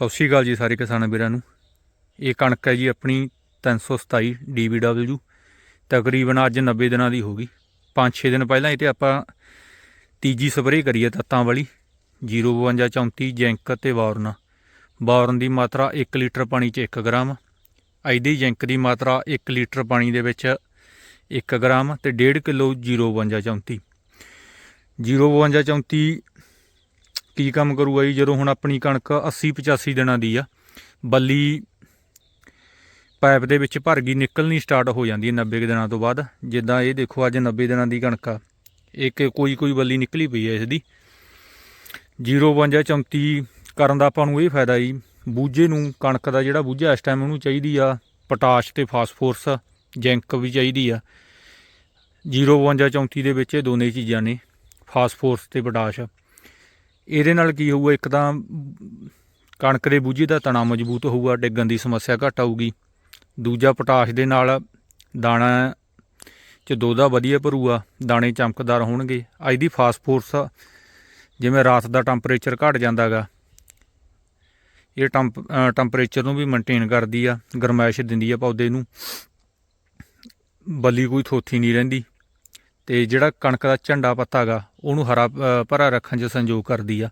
ਸਤਿ ਸ਼੍ਰੀ ਅਕਾਲ ਜੀ ਸਾਰੇ ਕਿਸਾਨ ਵੀਰਾਂ ਨੂੰ। ਇਹ ਕਣਕ ਹੈ ਜੀ ਆਪਣੀ 327 DBW ਤਕਰੀਬਨ ਅੱਜ 90 ਦਿਨਾਂ ਦੀ ਹੋ ਗਈ। 5-6 ਦਿਨ ਪਹਿਲਾਂ ਇਹ ਤੇ ਆਪਾਂ ਤੀਜੀ ਸਪਰੇਅ ਕਰੀ ਹੈ ਤੱਤਾਂ ਵਾਲੀ। 052 34 ਜੈਂਕ ਤੇ ਵਾਰਨ। ਵਾਰਨ ਦੀ ਮਾਤਰਾ 1 ਲੀਟਰ ਪਾਣੀ 'ਚ 1 ਗ੍ਰਾਮ। ਐਦੀ ਜੈਂਕ ਦੀ ਮਾਤਰਾ 1 ਲੀਟਰ ਪਾਣੀ ਦੇ ਵਿੱਚ 1 ਗ੍ਰਾਮ ਤੇ 1.5 ਕਿਲੋ 052 34 052 34 ਕੀ ਕੰਮ ਕਰੂਗਾ ਜੀ? ਜਦੋਂ ਹੁਣ ਆਪਣੀ ਕਣਕ 80 85 ਦਿਨਾਂ ਦੀ ਆ, ਬੱਲੀ ਪਾਈਪ ਦੇ ਵਿੱਚ ਭਰ ਗਈ, ਨਿਕਲਣੀ ਸਟਾਰਟ ਹੋ ਜਾਂਦੀ ਹੈ 90 ਕੁ ਦਿਨਾਂ ਤੋਂ ਬਾਅਦ। ਜਿੱਦਾਂ ਇਹ ਦੇਖੋ ਅੱਜ 90 ਦਿਨਾਂ ਦੀ ਕਣਕ ਆ। ਇੱਕ ਕੋਈ ਕੋਈ ਬੱਲੀ ਨਿਕਲੀ ਪਈ ਹੈ ਇਸ ਦੀ 052 34 ਕਰਨ ਦਾ ਆਪਾਂ ਨੂੰ ਇਹ ਫਾਇਦਾ ਜੀ, ਬੂਝੇ ਨੂੰ, ਕਣਕ ਦਾ ਜਿਹੜਾ ਬੂਝਾ ਇਸ ਟਾਈਮ ਉਹਨੂੰ ਚਾਹੀਦੀ ਆ, ਪੋਟਾਸ਼ ਤੇ ਫਾਸਫੋਰਸ, ਜਿੰਕ ਵੀ ਚਾਹੀਦੀ ਆ। 052 34 ਦੇ ਵਿੱਚ ਇਹ ਦੋਨੇ ਚੀਜ਼ਾਂ ਨੇ, ਫਾਸਫੋਰਸ ਤੇ ਪੋਟਾਸ਼। ਇਹਦੇ ਨਾਲ ਕੀ ਹੋਊਗਾ? ਇੱਕ ਤਾਂ ਕਣਕ ਦੇ ਬੂਝੇ ਦਾ ਤਣਾ ਮਜ਼ਬੂਤ ਹੋਊਗਾ, ਡਿੱਗਣ ਦੀ ਸਮੱਸਿਆ ਘੱਟ ਆਊਗੀ। ਦੂਜਾ ਪੋਟਾਸ਼ ਦੇ ਨਾਲ ਦਾਣਾ ਚ ਦੋਦਾ ਵਧੀਆ ਭਰੂਗਾ ਦਾਣੇ ਚਮਕਦਾਰ ਹੋਣਗੇ। ਅੱਜ ਦੀ ਫਾਸਫੋਰਸ ਜਿਵੇਂ ਰਾਤ ਦਾ ਟੈਂਪਰੇਚਰ ਘਟ ਜਾਂਦਾਗਾ, ਇਹ ਟੈਂਪ ਟੈਂਪਰੇਚਰ ਨੂੰ ਵੀ ਮੇਨਟੇਨ ਕਰਦੀ ਆ, ਗਰਮਾਇਸ਼ ਦਿੰਦੀ ਆ ਪੌਦੇ ਨੂੰ। ਬੱਲੀ ਕੋਈ ਥੋਥੀ ਨਹੀਂ ਰਹਿੰਦੀ। ਤੇ ਜਿਹੜਾ ਕਣਕ ਦਾ ਝੰਡਾ ਪੱਤਾ ਹੈਗਾ ਉਹਨੂੰ ਹਰਾ ਭਰਾ ਰੱਖਣ 'ਚ ਸੰਯੋਗ ਕਰਦੀ ਆ।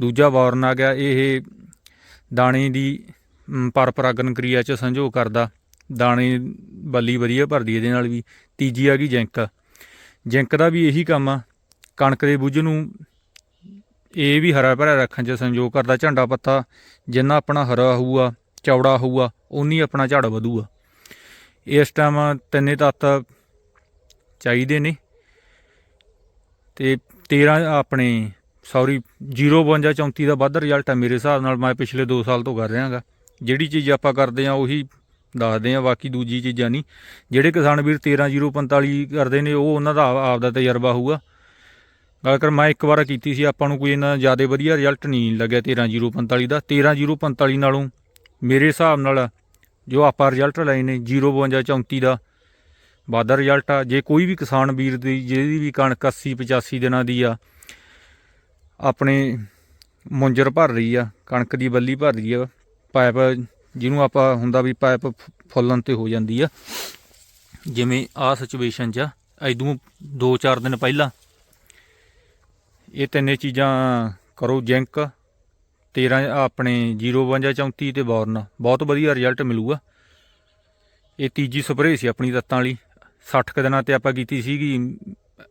ਦੂਜਾ ਵਾਰਨ ਆ ਗਿਆ ਇਹ ਦਾਣੇ ਦੀ ਮ, ਪਰਪਰਾਗਨ ਕਿਰਿਆ 'ਚ ਸੰਯੋਗ ਕਰਦਾ। ਦਾਣੇ ਬੱਲੀ ਵਧੀਆ ਭਰਦੀ ਇਹਦੇ ਨਾਲ ਵੀ। ਤੀਜੀ ਆ ਗਈ ਜਿੰਕ। ਜਿੰਕ ਦਾ ਵੀ ਇਹੀ ਕੰਮ ਆ ਕਣਕ ਦੇ ਬੁੱਝ ਨੂੰ ਇਹ ਵੀ ਹਰਾ ਭਰਾ ਰੱਖਣ 'ਚ ਸੰਯੋਗ ਕਰਦਾ। ਝੰਡਾ ਪੱਤਾ ਜਿੰਨਾ ਆਪਣਾ ਹਰਾ ਹੋਊਗਾ ਚੌੜਾ ਹੋਊਗਾ ਉਨੀ ਆਪਣਾ ਝਾੜ ਵਧੂਗਾ। ਇਸ ਟਾਈਮ ਤਿੰਨੇ ਤੱਤ ਚਾਹੀਦੇ ਨੇ। ਤੇ 13 ਆਪਣੇ ਸੌਰੀ 052 34 ਦਾ ਵੱਧ ਰਿਜ਼ਲਟ ਹੈ ਮੇਰੇ ਹਿਸਾਬ ਨਾਲ, ਮੈਂ ਪਿਛਲੇ 2 ਸਾਲ ਤੋਂ ਕਰ ਰਿਹਾਗਾ। ਜਿਹੜੀ ਚੀਜ਼ ਆਪਾਂ ਕਰਦੇ ਆ ਉਹੀ ਦੱਸਦੇ ਆ ਬਾਕੀ ਦੂਜੀ ਚੀਜ਼ਾਂ ਨਹੀਂ। ਜਿਹੜੇ ਕਿਸਾਨ ਵੀਰ 13045 ਕਰਦੇ ਨੇ, ਉਹ ਉਹਨਾਂ ਦਾ ਆਪ ਦਾ ਤਜਰਬਾ ਹੋਊਗਾ। ਗੱਲ ਕਰ, ਮੈਂ ਇੱਕ ਵਾਰ ਕੀਤੀ ਸੀ, ਆਪਾਂ ਨੂੰ ਕੋਈ ਇੰਨਾ ਜ਼ਿਆਦਾ ਵਧੀਆ ਰਿਜ਼ਲਟ ਨਹੀਂ ਲੱਗਿਆ 13045 ਦਾ। 13045 ਨਾਲੋਂ ਮੇਰੇ ਹਿਸਾਬ ਨਾਲ ਜੋ ਆਪਾਂ ਰਿਜ਼ਲਟ ਲਏ ਨੇ 052 34 ਦਾ ਵਾਧਾ ਰਿਜ਼ਲਟ ਆ, ਜੇ ਕੋਈ ਵੀ ਕਿਸਾਨ ਵੀਰ ਦੀ, ਜਿਹਦੀ ਵੀ ਕਣਕ 80 85 ਦਿਨਾਂ ਦੀ ਆ, ਆਪਣੇ ਮੁੰਜਰ ਭਰ ਰਹੀ ਆ, ਕਣਕ ਦੀ ਬੱਲੀ ਭਰ ਰਹੀ ਆ, ਪਾਈਪ ਜਿਹਨੂੰ ਆਪਾਂ ਹੁੰਦਾ ਵੀ ਪਾਈਪ ਫ- ਫੁੱਲਣ ਤੇ ਹੋ ਜਾਂਦੀ ਆ, ਜਿਵੇਂ ਆ ਸਿਚੁਏਸ਼ਨ 'ਚ ਐਦੋਂ 2-4 ਦਿਨ ਪਹਿਲਾਂ ਇਹ ਤਿੰਨੇ ਚੀਜ਼ਾਂ ਕਰੋ, ਜਿੰਕ 13 ਆਪਣੇ 052 34 ਤੇ ਬੌਰਨ, ਬਹੁਤ ਵਧੀਆ ਰਿਜ਼ਲਟ ਮਿਲੂਗਾ। ਇਹ ਤੀਜੀ ਸਪਰੇਅ ਸੀ ਆਪਣੀ ਤੱਤਾਂ ਵਾਲੀ। 60 ਕੁ ਦਿਨਾਂ ਤੇ ਆਪਾਂ ਕੀਤੀ ਸੀਗੀ,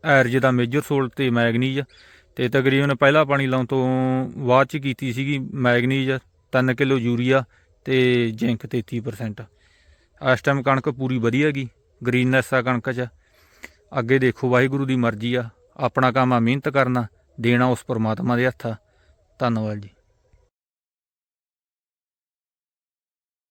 ਐਰਜ ਦਾ ਮੇਜਰ ਸੋਲਟ ਤੇ ਮੈਗਨੀਜ ਤੇ ਤਕਰੀਬਨ ਪਹਿਲਾ ਪਾਣੀ ਲਾਉਣ ਤੋਂ ਬਾਅਦ ਚ ਕੀਤੀ ਸੀਗੀ ਮੈਗਨੀਜ 3 ਕਿਲੋ ਯੂਰੀਆ ਤੇ ਜ਼ਿੰਕ 33% ਇਸ ਟਾਈਮ ਕਣਕ ਪੂਰੀ ਵਧੀਆ ਗਈ ਗ੍ਰੀਨਨੈਸ ਆ ਕਣਕ 'ਚ। ਅੱਗੇ ਦੇਖੋ ਵਾਹਿਗੁਰੂ ਦੀ ਮਰਜ਼ੀ ਆ, ਆਪਣਾ ਕੰਮ ਆ ਮਿਹਨਤ ਕਰਨਾ, ਦੇਣਾ ਉਸ ਪਰਮਾਤਮਾ ਦੇ ਹੱਥ। ਆ ਧੰਨਵਾਦ ਜੀ।